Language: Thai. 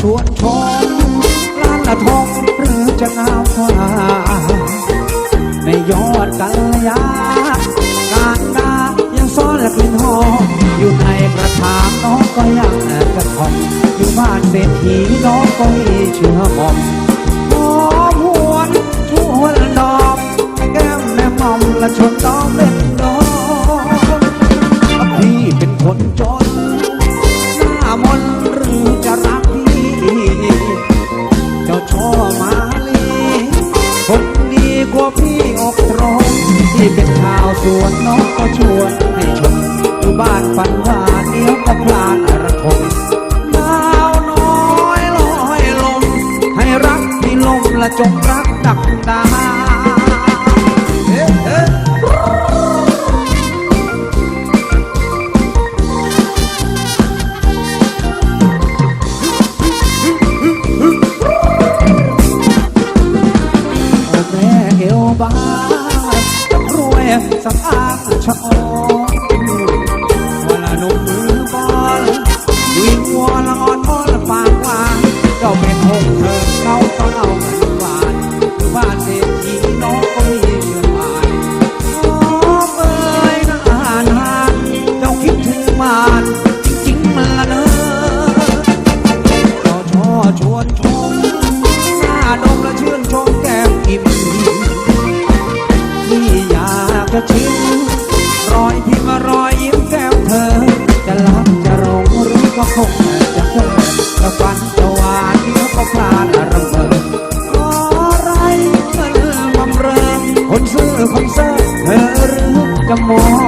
ชวนชมล้านละทองหรือจะงามกว่าในยอดกัลยาการดายังซ่อนและกลิ่นหอมอยู่ในกระถางน้องก็ยังกระทอมอยู่บ้านเศรษฐีน้องก็มีเชื้อหอมหอมหวนชวนดอมแก้มแม่หมอมและชวนน้องเล่น คนดีกว่าพี่อกตรงที่เป็นชาวสวนน้องก็ชวนให้ชมอยู่บ้านฝันว่าเดี๋ยวก็พลานระทมดาวน้อยลอยลมให้รักที่ลมและจงรักดักดา สสำอางชะอวันลนุ่มมือบอลวิ่งวัวละอ่อนอ่อนปากวานเจ้าเป็นหงเธอเขาต้องเอาเงินหวานบ้านเศรษฐีน้องก็มีเงินหวานอ๋อเอยนานหานเจ้าคิดถึงบ้านจริงๆมันละเนอเรช่อชวนชมหน้าดมและชื่นชมแก้มอิ่มะชิมรอยพิมรอยยิ้มแก้มเธอ จะรักจะรงรู้ก็คงจะคงจะฝันจะหวานก็พลาดระเบิดอะไรเธอลืมบำเริงคนซื่อคนเซ่อเธอหรือจะมอง